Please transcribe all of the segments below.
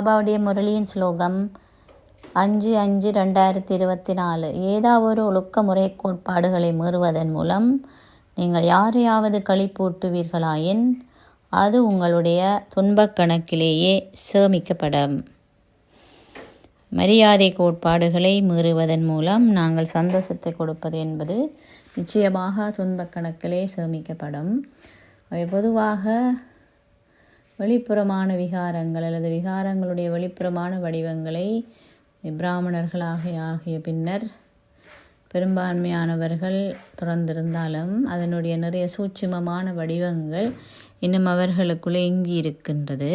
பாபாவுடைய முரளியின் ஸ்லோகம் அஞ்சு அஞ்சு ரெண்டாயிரத்தி இருபத்தி நாலு ஏதாவது ஒழுக்க முறை கோட்பாடுகளை மீறுவதன் மூலம் நீங்கள் யாரையாவது களிப்பூட்டுவீர்களாயின் அது உங்களுடைய துன்பக் கணக்கிலேயே சேமிக்கப்படும். மரியாதை கோட்பாடுகளை மீறுவதன் மூலம் நாங்கள் சந்தோஷத்தை கொடுப்பது என்பது நிச்சயமாக துன்பக் கணக்கிலே சேமிக்கப்படும். அவை பொதுவாக வெளிப்புறமான விகாரங்கள் அல்லது விகாரங்களுடைய வெளிப்புறமான வடிவங்களை பிராமணர்களாக ஆகிய பின்னர் பெரும்பான்மையானவர்கள் தொடர்ந்திருந்தாலும் அதனுடைய நிறைய சூட்சுமமான வடிவங்கள் இன்னும் அவர்களுக்குள்ளே எங்கி இருக்கின்றது.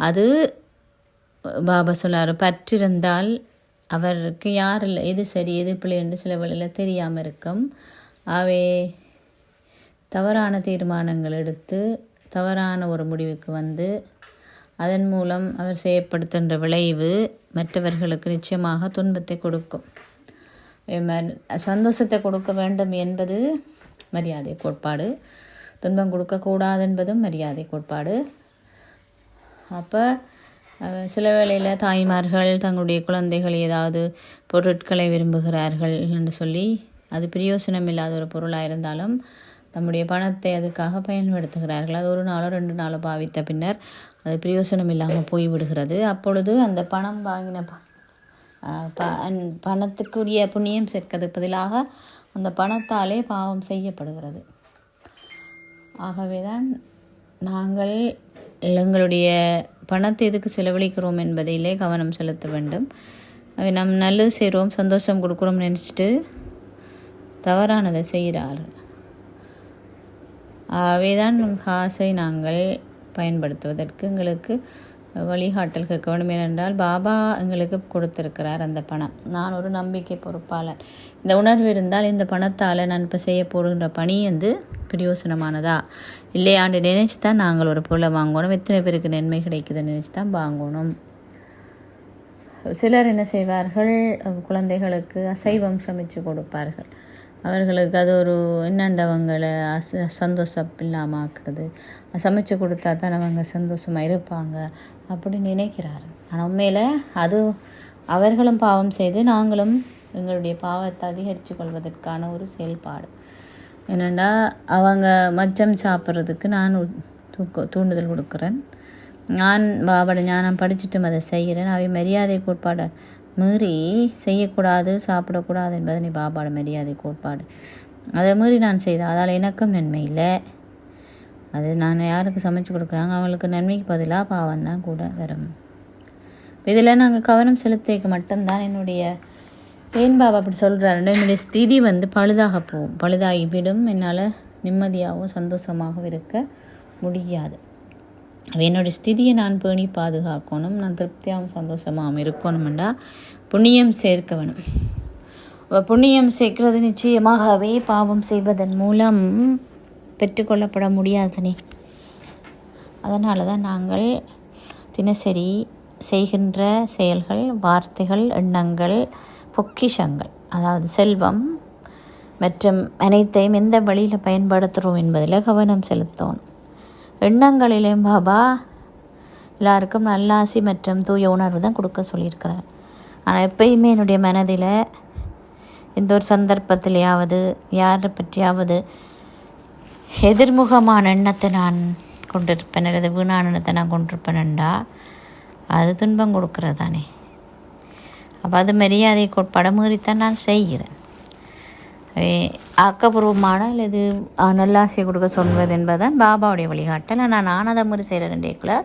அது பாபா சொல்லார் பற்றிருந்தால் அவருக்கு யார் இல்லை எது சரி எது பிள்ளை என்று சில வழியில் தெரியாமல் இருக்கும். அவை தவறான தீர்மானங்கள் எடுத்து தவறான ஒரு முடிவுக்கு வந்து அதன் மூலம் அவர் செய்யப்படுத்துகின்ற விளைவு மற்றவர்களுக்கு நிச்சயமாக துன்பத்தை கொடுக்கும். சந்தோஷத்தை கொடுக்க வேண்டும் என்பது மரியாதை கோட்பாடு. துன்பம் கொடுக்கக்கூடாது என்பதும் மரியாதை கோட்பாடு. அப்போ சில வேளையில் தாய்மார்கள் தங்களுடைய குழந்தைகள் ஏதாவது பொருட்களை விரும்புகிறார்கள் என்று சொல்லி அது பிரயோசனம் இல்லாத ஒரு பொருளாக இருந்தாலும் நம்முடைய பணத்தை அதுக்காக பயன்படுத்துகிறார்கள். அது ஒரு நாளோ ரெண்டு நாளோ பாவித்த பின்னர் அது பிரயோசனம் இல்லாமல் போய்விடுகிறது. அப்பொழுது அந்த பணம் வாங்கின ப பணத்துக்குரிய புண்ணியம் சேர்க்கிறது பதிலாக அந்த பணத்தாலே பாவம் செய்யப்படுகிறது. ஆகவே தான் நாங்கள் எங்களுடைய பணத்தை எதுக்கு செலவழிக்கிறோம் என்பதிலே கவனம் செலுத்த வேண்டும். அவை நம் நல்லது செய்கிறோம் சந்தோஷம் கொடுக்குறோம் நினச்சிட்டு தவறானதை செய்கிறார்கள். வேதான் ஹாஸை நாங்கள் பயன்படுத்துவதற்கு எங்களுக்கு வழிகாட்டல்கள் கவனம். ஏனென்றால் பாபா எங்களுக்கு கொடுத்திருக்கிறார் அந்த பணம். நான் ஒரு நம்பிக்கை பொறுப்பாளர். இந்த உணர்வு இருந்தால் இந்த பணத்தால் நான் இப்போ செய்ய போடுகின்ற பணி வந்து பிரயோசனமானதா? இல்லையாண்டு நினைச்சு தான் நாங்கள் ஒரு பொருளை வாங்கணும். எத்தனை பேருக்கு நன்மை கிடைக்குதுன்னு நினச்சி தான் வாங்கணும். சிலர் என்ன செய்வார்கள்? குழந்தைகளுக்கு அசைவம் சமைச்சு கொடுப்பார்கள். அவர்களுக்கு அது ஒரு என்னண்டவங்களை அச சந்தோஷம் இல்லாமல் ஆக்குறது சமைச்சு கொடுத்தா தான் அவங்க சந்தோஷமாக இருப்பாங்க அப்படி நினைக்கிறாரு. ஆனால் உண்மையில் அது அவர்களும் பாவம் செய்து நாங்களும் எங்களுடைய பாவத்தை அதிகரித்து கொள்வதற்கான ஒரு செயல்பாடு. என்னென்னா அவங்க மச்சம் சாப்பிட்றதுக்கு நான் தூக்க தூண்டுதல் கொடுக்குறேன். நான் பாவட ஞானம் படிச்சுட்டும் அதை செய்கிறேன். அவை மரியாதை கோட்பாடை மீறி செய்யக்கூடாது சாப்பிடக்கூடாது என்பது நீ பாபாட மரியாதை கோட்பாடு. அதை மீறி நான் செய்தேன் அதால் எனக்கும் நன்மை இல்லை. அது நான் யாருக்கு சமைச்சு கொடுக்குறாங்க? அவங்களுக்கு நன்மைக்கு பதிலாக பாவம் தான் கூட வரும். இதில் நாங்கள் கவனம் செலுத்திக்க மட்டும்தான் என்னுடைய ஏன் பாபா அப்படி சொல்கிறாருன்னு என்னுடைய ஸ்திதி வந்து பழுதாக போகும் பழுதாகி விடும் என்னால் நிம்மதியாகவும் சந்தோஷமாகவும் இருக்க முடியாது. என்னோடய ஸ்திதியை நான் பேணி பாதுகாக்கணும். நான் திருப்தியாகவும் சந்தோஷமாகவும் இருக்கணும்டா. புண்ணியம் சேர்க்க வேணும் புண்ணியம் சேர்க்கிறது நிச்சயமாகவே பாவம் செய்வதன் மூலம் பெற்றுக்கொள்ளப்பட முடியாதுனே. அதனால தான் நாங்கள் தினசரி செய்கின்ற செயல்கள் வார்த்தைகள் எண்ணங்கள் பொக்கிஷங்கள் அதாவது செல்வம் மற்றும் அனைத்தையும் எந்த வழியில் பயன்படுத்துகிறோம் என்பதில் கவனம் செலுத்தணும். எண்ணங்களிலேயும் பாபா எல்லாருக்கும் நல்லாசி மற்றும் தூய உணர்வு தான் கொடுக்க சொல்லியிருக்கிறேன் ஆனால் எப்பயுமே என்னுடைய மனதில் எந்த ஒரு சந்தர்ப்பத்திலேயாவது யாரை பற்றியாவது எதிர்முகமான எண்ணத்தை நான் கொண்டிருப்பேன் அல்லது வீணான எண்ணத்தை நான் கொண்டிருப்பேன்டா அது துன்பம் கொடுக்குறது தானே. அப்போ அது மரியாதை கோட்பாடை மீறித்தான் நான் செய்கிறேன். ஆக்கப்பூர்வமான அல்லது நல்லாசை கொடுக்க சொல்வது என்பதுதான் பாபாவுடைய வழிகாட்டல். ஆனால் நான் அதை முறை செய்கிற ரெண்டேக்குள்ள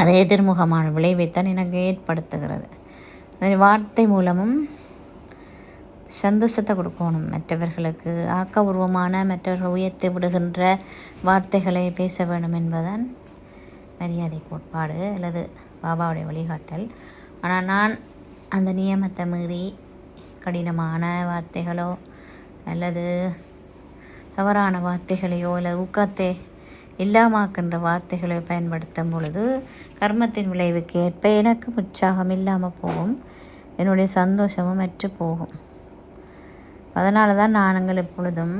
அதை எதிர்முகமான விளைவைத்தான் எனக்கு ஏற்படுத்துகிறது. வார்த்தை மூலமும் சந்தோஷத்தை கொடுக்கணும். மற்றவர்களுக்கு ஆக்கபூர்வமான மற்றவர்கள் உயர்த்தி விடுகின்ற வார்த்தைகளை பேச வேண்டும் என்பதுதான் மரியாதை கோட்பாடு அல்லது பாபாவுடைய வழிகாட்டல். ஆனால் நான் அந்த நியமத்தை மீறி கடினமான வார்த்தைகளோ அல்லது தவறான வார்த்தைகளையோ அல்லது ஊக்கத்தை இல்லாமாக்கின்ற வார்த்தைகளை பயன்படுத்தும் பொழுது கர்மத்தின் விளைவுக்கு ஏற்ப எனக்கு உற்சாகம் இல்லாமல் போகும். என்னுடைய சந்தோஷமும் அற்று போகும். அதனால தான் நாங்கள் எப்பொழுதும்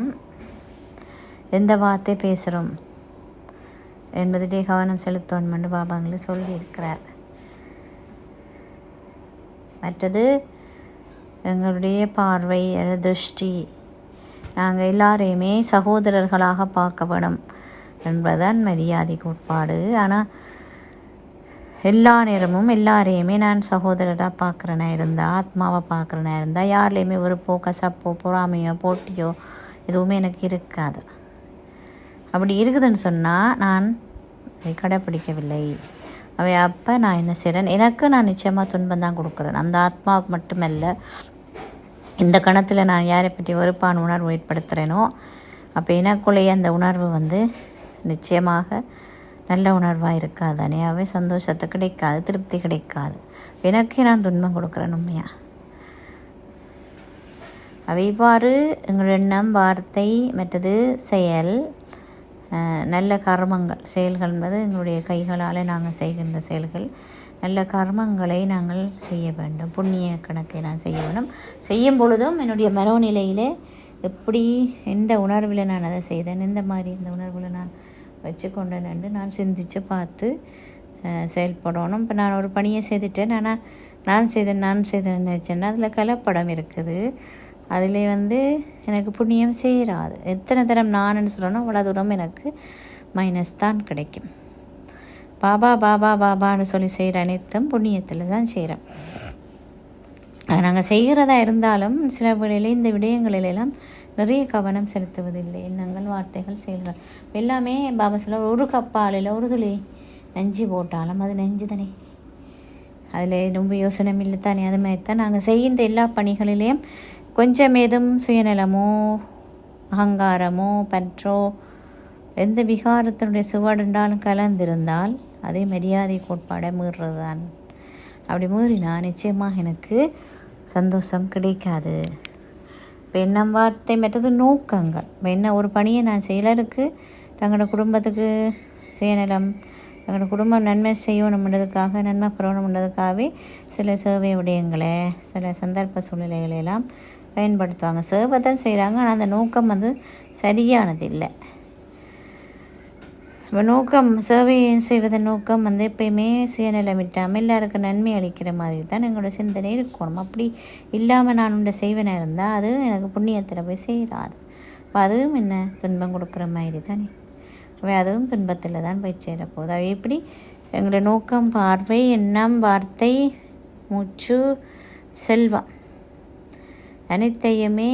எந்த வார்த்தை பேசுகிறோம் என்பதிலே கவனம் செலுத்தணும்னு பாபாங்களை சொல்லியிருக்கிறார். மற்றது எங்களுடைய பார்வை திருஷ்டி. நாங்கள் எல்லாரையுமே சகோதரர்களாக பார்க்கப்படும் என்பதுதான் மரியாதை கோட்பாடு. ஆனால் எல்லா நேரமும் எல்லாரையுமே நான் சகோதரராக பார்க்குறேனா இருந்தால் ஆத்மாவை பார்க்குறேனா இருந்தால் யார்லேயுமே வெறுப்போ கசப்போ பொறாமையோ போட்டியோ எதுவுமே எனக்கு இருக்காது. அப்படி இருக்குதுன்னு சொன்னால் நான் அதை கடைப்பிடிக்கவில்லை. அவை அப்போ நான் என்ன செய்கிறேன் எனக்கு நான் நிச்சயமாக துன்பம் தான் கொடுக்குறேன். அந்த ஆத்மாவுக்கு மட்டுமல்ல இந்த கணத்தில் நான் யாரை பற்றி வெறுப்பான உணர்வு ஏற்படுத்துகிறேனோ அப்போ எனக்குள்ளேயே அந்த உணர்வு வந்து நிச்சயமாக நல்ல உணர்வாக இருக்காது. அனையாவே சந்தோஷத்தை கிடைக்காது திருப்தி கிடைக்காது. எனக்கே நான் துன்பம் கொடுக்குறேன் உண்மையாக அவை இவ்வாறு எங்கள் எண்ணம் வார்த்தை மற்றது செயல் நல்ல கர்மங்கள் செயல்கள் என்பது எங்களுடைய கைகளால் நாங்கள் செய்கின்ற செயல்கள். நல்ல கர்மங்களை நாங்கள் செய்ய வேண்டும். புண்ணிய கணக்கை நான் செய்ய வேண்டும். செய்யும் பொழுதும் என்னுடைய மனோநிலையிலே எப்படி எந்த உணர்வில் நான் அதை செய்தேன் எந்த மாதிரி இந்த உணர்வில் நான் வச்சுக்கொண்டேன் என்று நான் சிந்தித்து பார்த்து செயல்படணும். இப்போ நான் ஒரு பணியை செய்துட்டேன். ஆனால் நான் செய்தேன் நான் செய்தேன் நினச்சேன்னா அதில் கலப்படம் இருக்குது. அதில் வந்து எனக்கு புண்ணியம் செய்கிறாது எத்தனை தரம் நான் சொல்லணும் அவ்வளோ தூரம் எனக்கு மைனஸ் தான் கிடைக்கும். பாபா பாபா பாபான்னு சொல்லி செய்கிற அனைத்தும் புண்ணியத்தில் தான் செய்கிறோம் நாங்கள் செய்கிறதா இருந்தாலும் சில வேளையில் இந்த விடயங்களிலெல்லாம் நிறைய கவனம் செலுத்துவதில்லை. எண்ணங்கள் வார்த்தைகள் செயல்கள் எல்லாமே பாபா சொல்ல ஒரு கப்பாலில் ஒரு துளி நெஞ்சு போட்டாலும் அது நெஞ்சு தானே அதில் ரொம்ப யோசனை இல்லை தானே. அது மாதிரி தான் நாங்கள் செய்கின்ற எல்லா பணிகளிலேயும் கொஞ்சம் ஏதும் சுயநலமோ அகங்காரமோ பற்றோ எந்த விகாரத்தினுடைய சுவடுண்டாலும் கலந்திருந்தால் அதே மரியாதை கோட்பாடை மீறுறது தான் அப்படி மீறினா நிச்சயமாக எனக்கு சந்தோஷம் கிடைக்காது. இப்போ என்ன வார்த்தை மற்றது நோக்கங்கள். இப்போ என்ன ஒரு பணியை நான் சிலருக்கு தங்களோட குடும்பத்துக்கு சுயநலம் தங்களோட குடும்பம் நன்மை செய்யணும்ன்றதுக்காக நன்மை பெறணும்ன்றதுக்காகவே சில சேவை விடயங்களை சில சந்தர்ப்ப சூழ்நிலைகளை எல்லாம் பயன்படுத்துவாங்க. சேவை தான் செய்கிறாங்க ஆனால் அந்த நோக்கம் வந்து சரியானது இல்லை இப்போ நோக்கம் சேவை செய்வதன் நோக்கம் வந்து எப்பயுமே சுயநலமிட்டாமல் எல்லாருக்கும் நன்மை அளிக்கிற மாதிரி தான் எங்களோட சிந்தனை இருக்கணும் அப்படி இல்லாமல் நான் உண்டை செய்வனா இருந்தால் அது எனக்கு புண்ணியத்தில் போய் சேராது. அப்போ அதுவும் என்ன? துன்பம் கொடுக்குற மாதிரி தானே அவை அதுவும் துன்பத்தில் தான் போய் சேரப்போகுது. அவை எப்படி? எங்களோட நோக்கம் பார்வை எண்ணம் வார்த்தை மூச்சு செல்வம் அனைத்தையுமே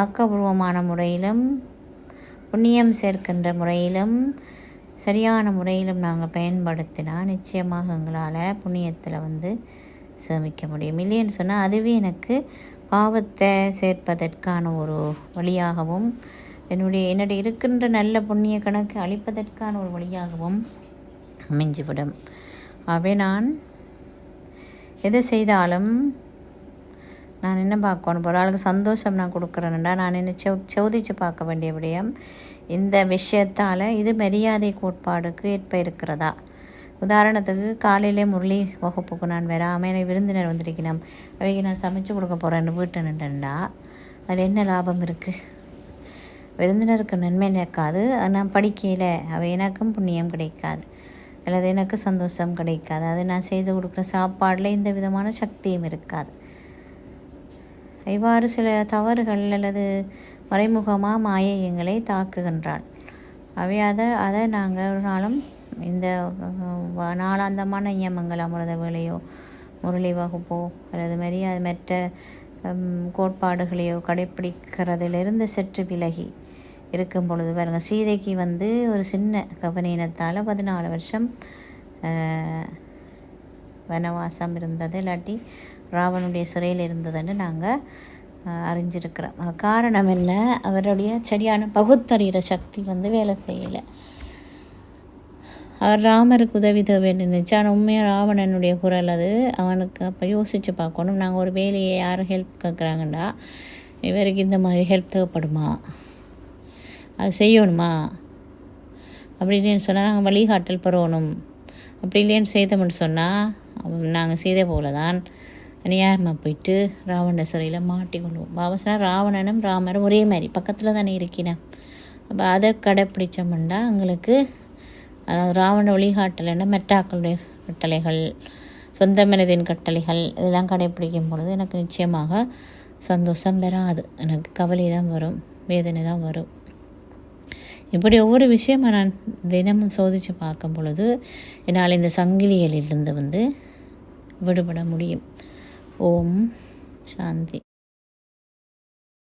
ஆக்கபூர்வமான முறையிலும் புண்ணியம் சேர்க்கின்ற முறையிலும் சரியான முறையிலும் நாங்கள் பயன்படுத்தினா நிச்சயமாக எங்களால் புண்ணியத்தில் வந்து சேமிக்க முடியும். இல்லைன்னு சொன்னால் அதுவே எனக்கு பாவத்தை சேர்ப்பதற்கான ஒரு வழியாகவும் என்னுடைய என்னுடைய இருக்கின்ற நல்ல புண்ணிய கணக்கு அளிப்பதற்கான ஒரு வழியாகவும் அமைஞ்சுவிடும். ஆகவே நான் எதை செய்தாலும் நான் என்ன பார்க்கணும்? ஒரு ஆளுக்கு சந்தோஷம் நான் கொடுக்குறேன்டா. நான் என்ன செவ் சோதித்து பார்க்க வேண்டிய விடயம் இந்த விஷயத்தால் இது மரியாதை கோட்பாடுக்கு ஏற்ப இருக்கிறதா? உதாரணத்துக்கு காலையிலே முரளி வகுப்புக்கு நான் வராமல் எனக்கு விருந்தினர் வந்திருக்கணும். அவைக்கு நான் சமைச்சு கொடுக்க போகிறேன்னு வீட்டு நின்றுண்டா அது என்ன லாபம் இருக்குது விருந்தினருக்கு நன்மை நினைக்காது நான் படிக்கையில் அவை எனக்கும் புண்ணியம் கிடைக்காது. அல்லது எனக்கு சந்தோஷம் கிடைக்காது. அது நான் செய்து கொடுக்குற சாப்பாடில் எந்த விதமான சக்தியும் இருக்காது. இவ்வாறு சில தவறுகள் அல்லது மறைமுகமாக மாயை எங்களை தாக்குகின்றாள். அவை அதை அதை நாங்கள் ஒரு நாளும் இந்த நாளாந்தமான நியமங்கள் அமிர்த வேலையோ முரளி வகுப்போ அல்லது மாரி அது மற்ற கோட்பாடுகளையோ கடைப்பிடிக்கிறதிலிருந்து சற்று விலகி இருக்கும் பொழுது பாருங்க சீதைக்கு வந்து ஒரு சின்ன கவனீனத்தால் பதினாலு வருஷம் வனவாசம் இருந்தது. இல்லாட்டி ராவனுடைய சிறையில் இருந்ததுன்னு நாங்கள் அறிஞ்சிருக்கிறோம். காரணம் என்ன? அவருடைய சரியான பகுத்தறிகிற சக்தி வந்து வேலை செய்யலை. அவர் ராமருக்கு உதவி தேவைன்னு நினைச்சு ஆனால் உண்மையாக ராவணனுடைய குரல் அது. அவனுக்கு அப்போ யோசித்து பார்க்கணும். நாங்கள் ஒரு வேலையை யாரும் ஹெல்ப் கேட்குறாங்கண்டா இவருக்கு இந்த மாதிரி ஹெல்ப் தேவைப்படுமா? அது செய்யணுமா? அப்படின்னு சொன்னால் நாங்கள் வழிகாட்டல் பெறணும். அப்படி இல்லைன்னு செய்தோம்னு சொன்னால் நாங்கள் செய்த போல தான் அநியாயமாக போயிட்டு ராவண சிறையில் மாட்டிக்கொள்வோம் பாவசனா ராவணனும் ராமரும் ஒரே மாதிரி பக்கத்தில் தானே இருக்கிறேன் அப்போ அதை கடைப்பிடிச்சோம்னா எங்களுக்கு அதாவது ராவண வழிகாட்டலைன்னா மெட்டாக்களுடைய கட்டளைகள் சொந்த மனிதன் கட்டளைகள் இதெல்லாம் கடைப்பிடிக்கும் பொழுது எனக்கு நிச்சயமாக சந்தோஷம் பெறாது. எனக்கு கவலை தான் வரும் வேதனை தான் வரும். இப்படி ஒவ்வொரு விஷயமா நான் தினமும் சோதித்து பார்க்கும் பொழுது என்னால் இந்த சங்கிலிகளிலிருந்து வந்து விடுபட முடியும். ஓம் சாந்தி